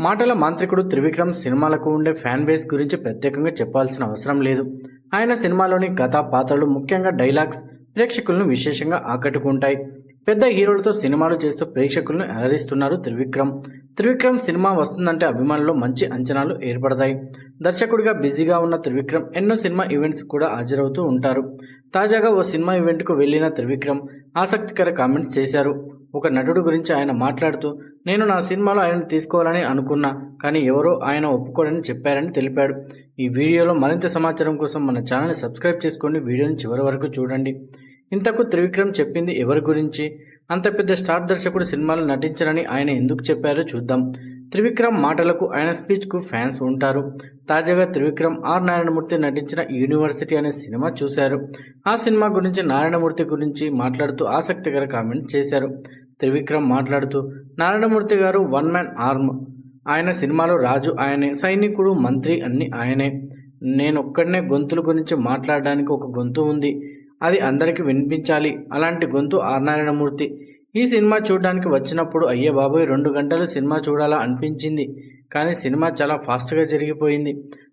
మాటల మాంత్రికుడు త్రివిక్రమ్ సినిమాలకు ఉండే ఫ్యాన్ బేస్ గురించి ప్రత్యేకంగా చెప్పాల్సిన అవసరం లేదు. ఆయన సినిమాలోని కథ పాత్రలు ముఖ్యంగా డైలాగ్స్ ప్రేక్షకులను విశేషంగా ఆకట్టుకుంటాయి. పెద్ద హీరోలతో సినిమాలు చేస్తూ ప్రేక్షకులను అలరిస్తున్నారు త్రివిక్రమ్. త్రివిక్రమ్ సినిమా వస్తుందంటే అభిమానుల్లో మంచి అంచనాలు ఏర్పడతాయి. దర్శకుడిగా బిజీగా ఉన్న త్రివిక్రమ్ ఎన్నో సినిమా ఈవెంట్స్ కూడా హాజరవుతూ ఉంటారు. తాజాగా ఓ సినిమా ఈవెంట్కు వెళ్ళిన త్రివిక్రమ్ ఆసక్తికర కామెంట్స్ చేశారు. ఒక నటుడు గురించి ఆయన మాట్లాడుతూ నేను నా సినిమాలో ఆయనను తీసుకోవాలని అనుకున్నా కానీ ఎవరో ఆయన ఒప్పుకోడని చెప్పారని తెలిపాడు. ఈ వీడియోలో మరింత సమాచారం కోసం మన ఛానల్ని సబ్స్క్రైబ్ చేసుకోండి. వీడియోని చివరి వరకు చూడండి. ఇంతకు త్రివిక్రమ్ చెప్పింది ఎవరి గురించి? అంత పెద్ద స్టార్ దర్శకుడు సినిమాలు నటించరని ఆయన ఎందుకు చెప్పారో చూద్దాం. త్రివిక్రమ్ మాటలకు ఆయన స్పీచ్కు ఫ్యాన్స్ ఉంటారు. తాజాగా త్రివిక్రమ్ ఆర్ నారాయణమూర్తి నటించిన యూనివర్సిటీ అనే సినిమా చూశారు. ఆ సినిమా గురించి నారాయణమూర్తి గురించి మాట్లాడుతూ ఆసక్తికర కామెంట్ చేశారు. త్రివిక్రమ్ మాట్లాడుతూ నారాయణమూర్తి గారు వన్ మ్యాన్ ఆర్మ్. ఆయన సినిమాలో రాజు ఆయనే సైనికుడు మంత్రి అన్ని ఆయనే. నేనొక్కడనే గొంతుల గురించి మాట్లాడడానికి ఒక గొంతు ఉంది. అది అందరికీ వినిపించాలి. అలాంటి గొంతు ఆర్నారాయణమూర్తి ఈ సినిమా చూడడానికి వచ్చినప్పుడు అయ్యే బాబోయ్ రెండు గంటలు సినిమా చూడాలా అనిపించింది. కానీ సినిమా చాలా ఫాస్ట్గా జరిగిపోయింది.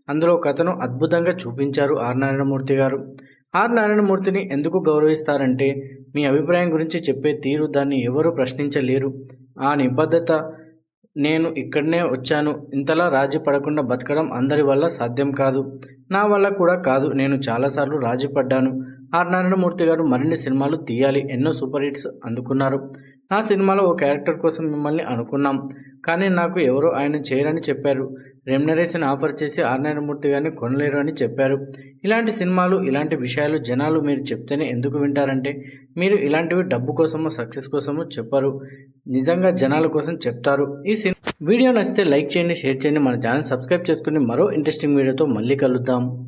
అందులో కథను అద్భుతంగా చూపించారు ఆర్ నారాయణమూర్తి గారు. ఆర్ నారాయణమూర్తిని ఎందుకు గౌరవిస్తారంటే మీ అభిప్రాయం గురించి చెప్పే తీరు దాన్ని ఎవరూ ప్రశ్నించలేరు. ఆ నిబద్ధత నేను ఇక్కడనే వచ్చాను. ఇంతలా రాజీ పడకుండా బతకడం అందరి వల్ల సాధ్యం కాదు. నా వల్ల కూడా కాదు. నేను చాలాసార్లు రాజీ పడ్డాను. ఆర్ నారాయణమూర్తి గారు మరిన్ని సినిమాలు తీయాలి. ఎన్నో సూపర్ హిట్స్ అందుకున్నారు. నా సినిమాలో ఓ క్యారెక్టర్ కోసం మిమ్మల్ని అనుకున్నాం. కానీ నాకు ఎవరో ఆయన చేయరని చెప్పారు. రెమ్యునరేషన్ ఆఫర్ చేసి ఆర్ నారాయణమూర్తి గారిని కొనలేరు అని చెప్పారు. ఇలాంటి సినిమాలు ఇలాంటి విషయాలు జనాలు మీరు చెప్తేనే ఎందుకు వింటారంటే మీరు ఇలాంటివి డబ్బు కోసమో సక్సెస్ కోసమో చెప్పరు. నిజంగా జనాల కోసం చెప్తారు. ఈ సినిమా వీడియో నచ్చితే లైక్ చేయండి షేర్ చేయండి. మన ఛానల్ సబ్స్క్రైబ్ చేసుకుని మరో ఇంట్రెస్టింగ్ వీడియోతో మళ్ళీ కలుద్దాం.